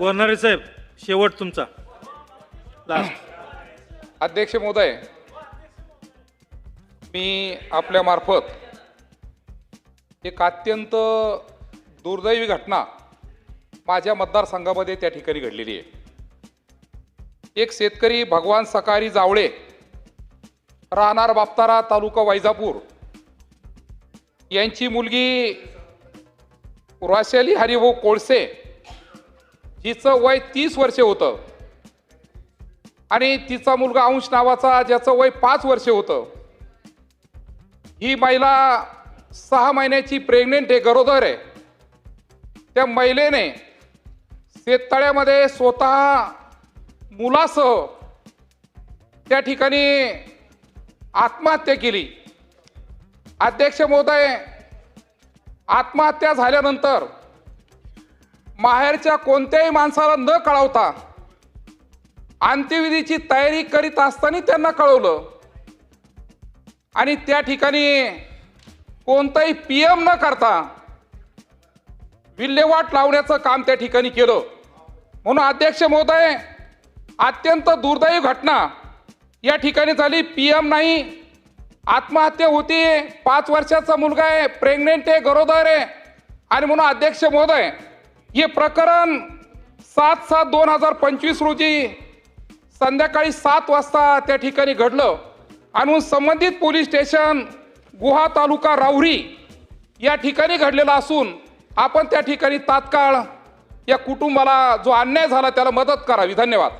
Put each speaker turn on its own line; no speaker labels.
वरनारे साहेब शेवट तुमचा. लास्ट
अध्यक्ष महोदय मी आपल्या मार्फत एक अत्यंत दुर्दैवी घटना माझ्या मतदारसंघामध्ये त्या ठिकाणी घडलेली आहे. एक शेतकरी भगवान सकारी जावळे राहणार बापतारा तालुका वैजापूर. यांची मुलगी राशेली हरिभाऊ कोळसे तिचं वय तीस वर्षे होतं. आणि तिचा मुलगा अंश नावाचा ज्याचं वय पाच वर्षे होतं. ही महिला सहा महिन्याची प्रेग्नेंट आहे गरोदर आहे. त्या महिलेने शेततळ्यामध्ये स्वतः मुलासह त्या ठिकाणी आत्महत्या केली. अध्यक्ष महोदय आत्महत्या झाल्यानंतर माहेरच्या कोणत्याही माणसाला न कळवता अंत्यविधीची तयारी करीत असताना त्यांना कळवलं. आणि त्या ठिकाणी कोणताही पी एम न करता विल्हेवाट लावण्याचं काम त्या ठिकाणी केलं. म्हणून अध्यक्ष महोदय अत्यंत दुर्दैवी घटना या ठिकाणी झाली. पी एम नाही. आत्महत्या होती. पाच वर्षाचा मुलगा आहे. प्रेग्नेंट आहे. गरोदर आहे. आणि म्हणून अध्यक्ष महोदय हे प्रकरण सात सात दोन हजार पंचवीस रोजी संध्याकाळी सात वाजता त्या ठिकाणी घडलं. आणि संबंधित पोलीस स्टेशन गुहा तालुका राहुरी या ठिकाणी घडलेलं असून आपण त्या ठिकाणी तात्काळ या कुटुंबाला जो अन्याय झाला त्याला मदत करावी. धन्यवाद.